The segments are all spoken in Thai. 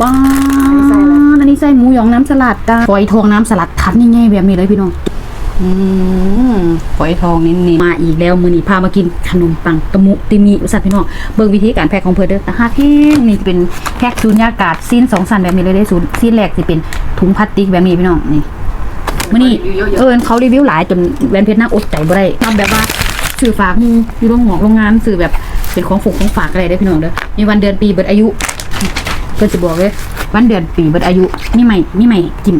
ป้าดอันนี้ใส่หมูหยองน้ำสลัดจ้าฝอยทองน้ำสลัดทัดง่ายๆแบบนี้เลยพี่น้องอืมฝอยทองนี่นี่มาอีกแล้วมือนี้พามากินขนมปังตะมุติมีอุตสัตว์พี่น้องเบิ่งวิธีการแพ็คของเพื่อนเด้อแต่ห้าแท่งนี่จะเป็นแพ็คซูญญากาศซีนสองสันแบบนี้เลยได้ศูนย์ซีนแรกจะเป็นถุงพลาสติกแบบนี้พี่น้องนี่มื่อนี้เออเขารีวิวหลายจนแวนเพชรนั่งอดใจบ่ได้ทำแบบว่าสื่อฝากหมูอยู่โรงหมอกโรงงานสื่อแบบเป็นของฝกของฝากอะไรได้อพี่น้องเด้อมีวันเดือนปีเบิดอายุ เพื่อจะบอกเลยวันเดือนปีบิดอายุนี่ใหม่นี่ใหม่จิ้ม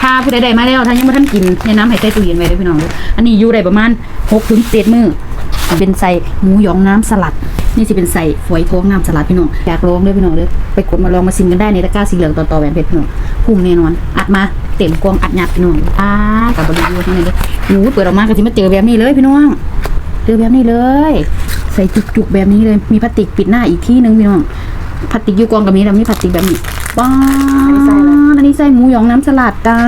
ถ้าผู้ใดมาแล้วถ้ายังไม่ทันกินแนะน้ำให้ใส่ตู้เย็นไว้ด้วยพี่น้องเด้ออันนี้อยู่ได้ประมาณหกถึงเจ็ดมื้อเป็นใส่หมูหยองน้ำสลัด นี่สิเป็นใส่ฝอยทองน้ำสลัดพี่น้องอยากลองด้วยพี่น้องเด้อไปกดมาลองมาซิมกันได้ในตะกร้าสีเหลืองต่อๆแหวนเพชรพี่น้องพุ่มแน่นอน อัดมาเต็มกองอัดหยัดพี่น้องอ่ากับบริยูทั้งนั้นเลยหมูเปิดออกมาก็สิมาเจอแบบนี้เลยพี่น้องเจอแบบนี้เลย ใส่จุกๆแบบนี้เลยมีพลาสติกปิดหน้าอีกที่หนึงพี่น้อง พลาสติกอยู่กองกับนี้แล้วมีพลาสติกแบบนี้ป้าดอันนี้ใส่หมูหยองน้ำสลัดจ้า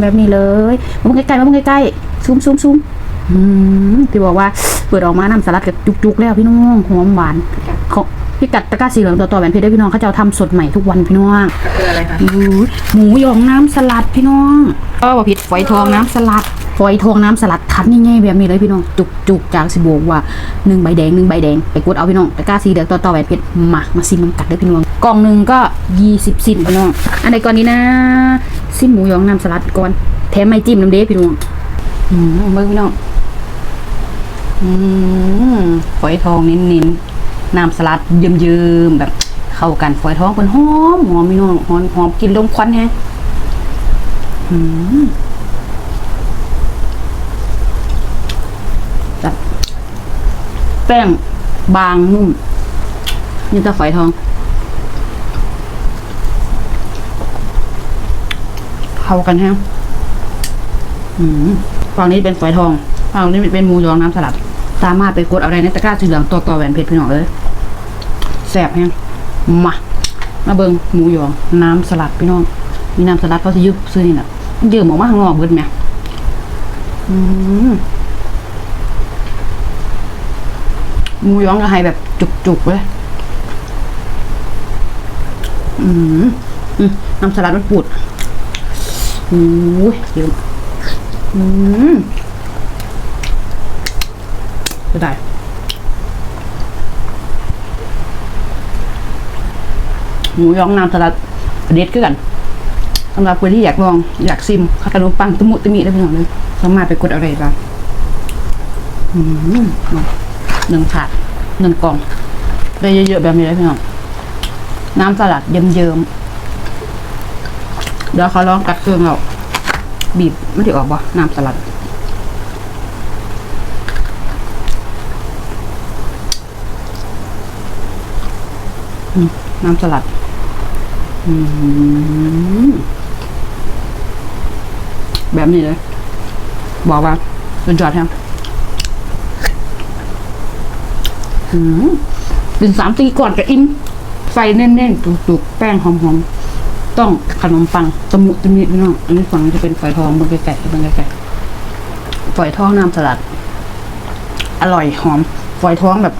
แบบนี้เลยมาเบิ่งใกล้ๆมาเบิ่งใกล้ๆซูมซูมซูมอืมที่บอกว่าเปิดออกมาน้ำสลัดกับจุกๆแล้วพี่น้องหอมหวานของพี่กัดตะกร้าสีเหลืองต่อๆแหวนเพชรได้พี่น้องเขาจะเอาทำสดใหม่ทุกวันพี่น้องคืออะไรคะอู้หมูหยองน้ำสลัดพี่น้องก็ว่าผิดฝอยทองน้ำสลัด ฝอยทองน้ำสลัดทัดง่ายๆแบบนี้เลยพี่น้องจุกจุกจากสิบวกว่าหนึ่งใบแดงหนึ่งใบแดงไปกดเอาพี่น้องตะกร้าสีเหลืองต่อๆแหวนเพชรมามาซิมมันกัดได้พี่น้องกล่องหนึ่งก็ยี่สิบสินพี่น้องอันไหนก่อนนี้นะซิมหมูยองน้ำสลัดก่อนแถมไม่จิ้มน้ำเด้พี่น้องอืมเบิ่งพี่น้องอืมฝอยทองเน้นๆน้ำสลัดเยิ้มๆแบบเข้ากันฝอยทองเป็นหอมหอมพี่น้องหอมหอมกินลมควันแฮะอืมจัด แป้งบางนุ่มนี่ตะฝอยทอง เข้ากันแฮะอืมฝั่งนี้เป็นฝอยทองฝั่งนี้เป็นหมูยองน้ำสลัด สามารถไปกดเอาได้ในตะกร้าสีเหลืองตัวต่อแหวนเพชรพี่น้องเลยแซ่บแฮะมา มาเบิงหมูยองน้ำสลัดพี่น้อง มีน้ำสลัดเขาจะยุบซื้อนี่แหละเยื่อหมออกมาข้างนอกเบิดไหมอืม หมูหยองก็ให้แบบจุกๆเลยอืมอืมน้ำสลัดมันปูดโอ้ยเยอะอืมจะได้หมูย้องน้ำสลัดเด็ดคือกันสำหรับคนที่อยากลองอยากซิมข้าวขนมปังตะมุตะมิได้พี่น้องเลยสามารถไปกดอะไรบ้างอืม หนึ่งถาดหนึ่งกล่องได้เยอะๆแบบนี้เลยพี่น้องน้ำสลัดเยิ้มๆเดี๋ยวเขาลองกัดเครื่องเราบีบไม่ได้ออกบ่น้ำสลัดน้ำสลัด แบบนี้เลย บอกว่าสุดยอดแฮมอืม กินสามตีก่อนกับอิ่มไฟแน่นๆจุกๆแป้งหอมๆ ต้องขนมปังตะมุตะมิพี่น้องอันนี้ฝั่งจะเป็นฝอยทองบางไก่ๆบางไก่ๆฝอยทองน้ำสลัด อร่อยหอมฝอยทองแบบ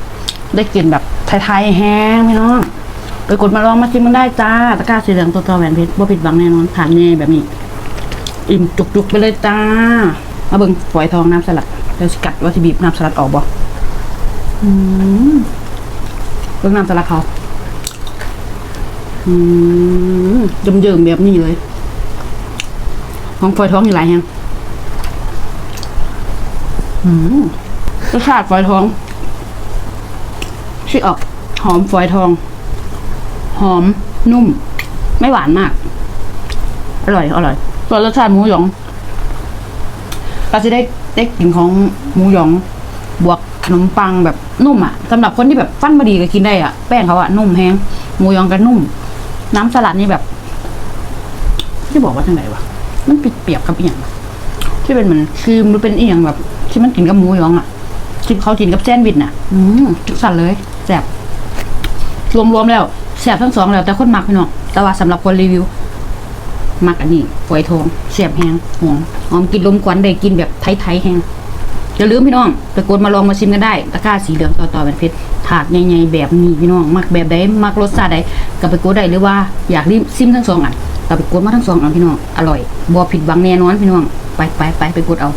ได้กลิ่นแบบไทยๆแห้งพี่น้องไปกดมาลองมาชิมมันได้จ้าตะกร้าสีเหลืองตัวต่อแหวนเพชรบ่ผิดหวังแน่นอนผ่านแน่แบบนี้ อิ่มจุกๆไปเลยจ้ามาเบิ่งฝอยทองน้ำสลัดเดี๋ยวสกัดว่าสิบีบน้ำสลัดออกบ่ อืมเบิ่งน้ำสลัดเขาอืมเยิ้มๆแบบนี้เลย ของฝอยทองอยู่หลายแฮงอืมรสชาติฝอยทองชื่อออกหอมฝอยทอง หอมนุ่ม ไม่หวานมาก อร่อย อร่อยส่วนรสชาติหมูหยองเราจะได้ได้กลิ่นของหมูหยอง บวก ขนมปังแบบนุ่มอะสำหรับคนที่แบบฟันมาดีก็กินได้อะแป้งเขาอะนุ่มแฮงหมูยองก็นุ่ม น้ำสลัดนี่แบบ ที่บอกว่าทางไหนวะมันเปรียบกับอีหยังที่เป็นเหมือนครีมหรือเป็นอีหยังแบบ ที่มันกินกับหมูยองอะที่เขากินกับแซนด์วิชน่ะ อืมจุกสันเลยแซ่บรวมๆแล้วแสบทั้งสองแล้วแต่คนมักพี่น้องแต่ว่าสำหรับคนรีวิว มักอันนี้ฝอยทองแสบแห้งหอมหอมกินลมควันได้กินแบบไทยๆแห้ง อย่าลืมพี่น้องไปกดมาลองมาชิมกันได้ตะกร้าสีเหลืองต่อต่อเป็นเพชรถาดใหญ่ๆแบบนี้พี่น้องมักแบบใดมักรสชาติใดก็ไปกดได้หรือว่าอยากริมซิมทั้งสองอันก็ไปกดมาทั้งสองอันพี่น้องอร่อยบอผิดหวังแน่นอนพี่น้องไปไปไปไปกดเอา